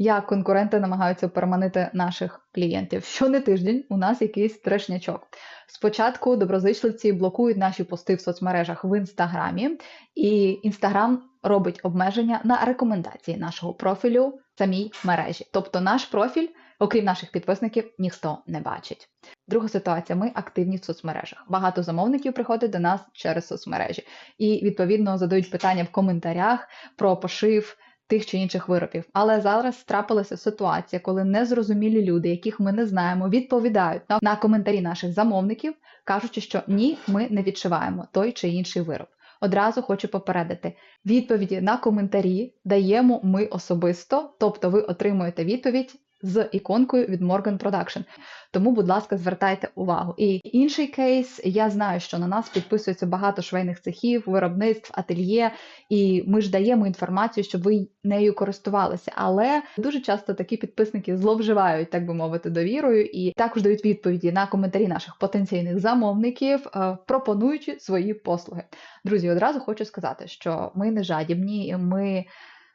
як конкуренти намагаються переманити наших клієнтів. Щоне тиждень у нас якийсь трешнячок. Спочатку доброзичливці блокують наші пости в соцмережах в інстаграмі, і інстаграм робить обмеження на рекомендації нашого профілю в самій мережі. Тобто наш профіль, окрім наших підписників, ніхто не бачить. Друга ситуація: ми активні в соцмережах. Багато замовників приходять до нас через соцмережі і відповідно задають питання в коментарях про пошив. Тих чи інших виробів, але зараз трапилася ситуація, коли незрозумілі люди, яких ми не знаємо, відповідають на, коментарі наших замовників, кажучи, що ні, ми не відшиваємо той чи інший вироб. Одразу хочу попередити: відповіді на коментарі даємо ми особисто, тобто ви отримуєте відповідь з іконкою від Morgan Production. Тому, будь ласка, звертайте увагу. І інший кейс, я знаю, що на нас підписується багато швейних цехів, виробництв, ательє, і ми ж даємо інформацію, щоб ви нею користувалися. Але дуже часто такі підписники зловживають, так би мовити, довірою, і також дають відповіді на коментарі наших потенційних замовників, е, пропонуючи свої послуги. Друзі, одразу хочу сказати, що ми не жадібні, ми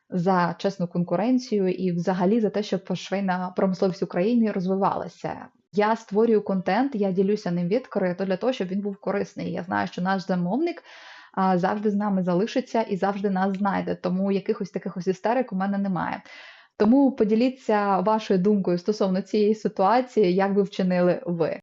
за чесну конкуренцію і взагалі за те, щоб швейна промисловість України розвивалася. Я створюю контент, я ділюся ним відкрито для того, щоб він був корисний. Я знаю, що наш замовник завжди з нами залишиться і завжди нас знайде. Тому якихось таких ось істерик у мене немає. Тому поділіться вашою думкою стосовно цієї ситуації, як ви вчинили ви.